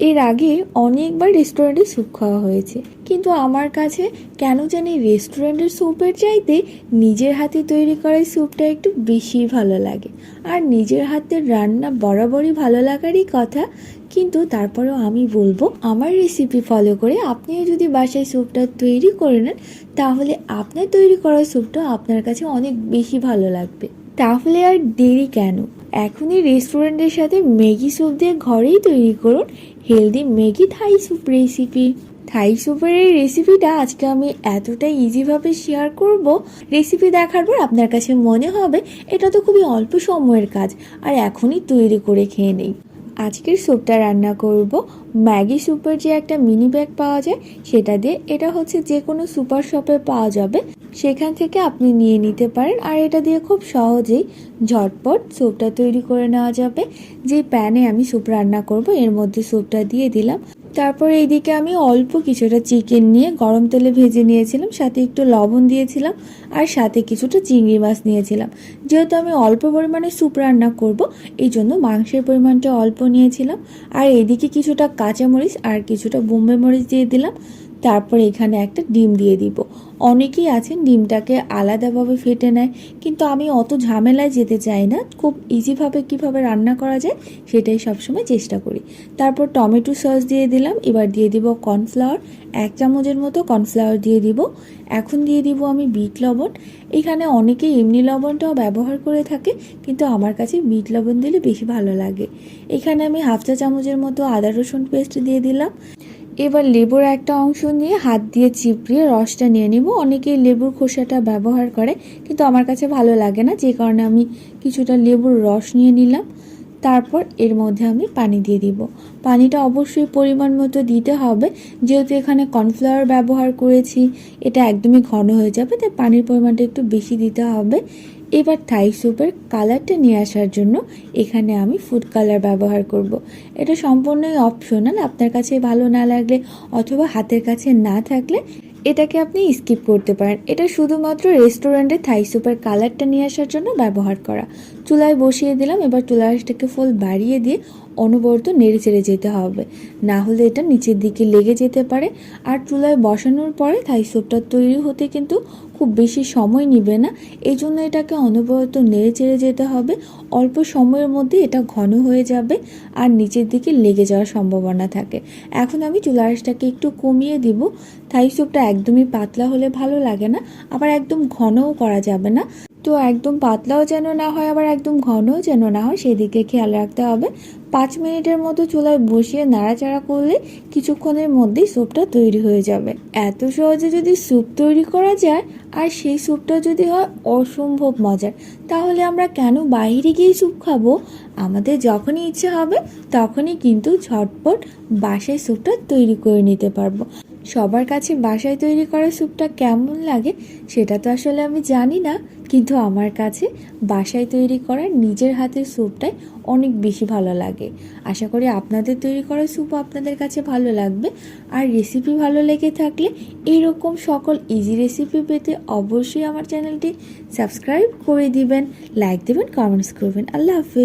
এর আগে অনেকবার রেস্টুরেন্টে স্যুপ খাওয়া হয়েছে। কিন্তু আমার কাছে কেন জানি রেস্টুরেন্টের স্যুপের চাইতে নিজের হাতে তৈরি করা স্যুপটা একটু বেশি ভালো লাগে। আর নিজের হাতের রান্না বরাবরই ভালো লাগারই কথা, কিন্তু তারপরেও আমি বলব, আমার রেসিপি ফলো করে আপনিও যদি বাসায় স্যুপটা তৈরি করে নেন, তাহলে আপনার তৈরি করা স্যুপটা আপনার কাছে অনেক বেশি ভালো লাগবে। তাহলে আর দেরি কেন? এখনই রেস্টুরেন্টের সাথে ম্যাগি স্যুপ দিয়ে ঘরেই তৈরি করুন healthy Maggi Thai soup recipe Thai স্যুপের এই রেসিপিটা আজকে আমি এতটাই ইজিভাবে শেয়ার করব। রেসিপি দেখার পর আপনার কাছে মনে হবে, এটা তো খুবই অল্প সময়ের কাজ, আর এখনই তৈরি করে খেয়ে নেই। আজকের স্যুপটা রান্না করব। ম্যাগি স্যুপের যে একটা মিনি ব্যাগ পাওয়া যায়, সেটা দিয়ে এটা হচ্ছে যে কোনো সুপার শপে পাওয়া যাবে। সেখান থেকে আপনি নিয়ে নিতে পারেন। আর এটা দিয়ে খুব সহজেই ঝটপট স্যুপটা তৈরি করে নেওয়া যাবে। যে প্যানে আমি স্যুপ রান্না করব, এর মধ্যে স্যুপটা দিয়ে দিলাম। তারপর এইদিকে আমি অল্প কিছুটা চিকেন নিয়ে গরম তেলে ভেজে নিয়েছিলাম, সাথে একটু লবণ দিয়েছিলাম আর সাথে কিছুটা চিংড়ি মাছ নিয়েছিলাম। যেহেতু আমি অল্প পরিমাণে স্যুপ রান্না করব এই জন্য মাংসের পরিমাণটা অল্প নিয়েছিলাম। আর এদিকে কিছুটা কাঁচামরিচ আর কিছুটা বোম্বে মরিচ দিয়ে দিলাম। তারপর এখানে একটা ডিম দিয়ে দিব। অনেকেই আছেন ডিমটাকে আলাদাভাবে ফেটে নেয়, কিন্তু আমি অত ঝামেলায় যেতে চাই না। খুব ইজিভাবে কীভাবে রান্না করা যায় সেটাই সবসময় চেষ্টা করি। তারপর টমেটো সস দিয়ে দিলাম, এবার দিয়ে দিব কর্নফ্লাওয়ার। এক চামচের মতো কর্নফ্লাওয়ার দিয়ে দিব। এখন দিয়ে দিব আমি বিট লবণ। এখানে অনেকেই এমনি লবণটাও ব্যবহার করে থাকে, কিন্তু আমার কাছে বিট লবণ দিলে বেশি ভালো লাগে। এখানে আমি হাফ চা চামচের মতো আদা রসুন পেস্ট দিয়ে দিলাম। এবার লেবুর একটা অংশ নিয়ে হাত দিয়ে চিপড়িয়ে রসটা নিয়ে নিব। অনেকেই লেবুর খোসাটা ব্যবহার করে, কিন্তু আমার কাছে ভালো লাগে না, যে কারণে আমি কিছুটা লেবুর রস নিয়ে নিলাম। তারপর এর মধ্যে আমি পানি দিয়ে দিব। পানিটা অবশ্যই পরিমাণ মতো দিতে হবে। যেহেতু এখানে কর্নফ্লাওয়ার ব্যবহার করেছি, এটা একদমই ঘন হয়ে যাবে, তাই পানির পরিমাণটা একটু বেশি দিতে হবে। এবার থাই স্যুপের কালারটা নিয়ে আসার জন্য এখানে আমি ফুড কালার ব্যবহার করব। এটা সম্পূর্ণই অপশনাল আপনার কাছে ভালো না লাগলে অথবা হাতের কাছে না থাকলে এটাকে আপনি স্কিপ করতে পারেন এটা শুধুমাত্র রেস্টুরেন্টে থাই স্যুপের কালারটা নিয়ে আসার জন্য ব্যবহার করা চুলায় বসিয়ে দিলাম। এবার চুলাটাকে ফুল বাড়িয়ে দিয়ে অনবরত নেড়ে চেড়ে যেতে হবে। না হলে এটা নিচের দিকে লেগে যেতে পারে। আর চুলায় বসানোর পরে থাই স্যুপটা তৈরি হতে কিন্তু খুব বেশি সময় নিবে না। এই জন্য এটাকে অনবরত নেড়ে চেড়ে যেতে হবে। অল্প সময়ের মধ্যে এটা ঘন হয়ে যাবে আর নিচের দিকে লেগে যাওয়ার সম্ভাবনা থাকে। এখন আমি চুলা আঁচটাকে একটু কমিয়ে দিব। থাই স্যুপটা একদমই পাতলা হলে ভালো লাগে না। আবার একদম ঘনও করা যাবে না। তো একদম পাতলাও যেন না হয়, আবার একদম ঘনও যেন না হয়, সেদিকে খেয়াল রাখতে হবে। পাঁচ মিনিটের মতো চুলায় বসিয়ে নাড়াচাড়া করলে কিছুক্ষণের মধ্যেই স্যুপটা তৈরি হয়ে যাবে। এত সহজে যদি স্যুপ তৈরি করা যায়, আর সেই স্যুপটা যদি হয় অসম্ভব মজার। তাহলে আমরা কেন বাইরে গিয়ে স্যুপ খাব? আমাদের যখনই ইচ্ছে হবে, তখনই কিন্তু ঝটপট বাসায় স্যুপটা তৈরি করে নিতে পারব। সবার কাছে বাসায় তৈরি করা স্যুপটা কেমন লাগে সেটা তো আসলে আমি জানি না, কিন্তু আমার কাছে বাসায় তৈরি করা নিজের হাতের স্যুপটাই অনেক বেশি ভালো লাগে। আশা করি আপনাদের তৈরি করা স্যুপ আপনাদের কাছে ভালো লাগবে। আর রেসিপি ভালো লেগে থাকলে এরকম সকল ইজি রেসিপি পেতে অবশ্যই আমার চ্যানেলটি সাবস্ক্রাইব করে দিবেন লাইক দেবেন কমেন্টস করবেন। আল্লাহ হাফেজ।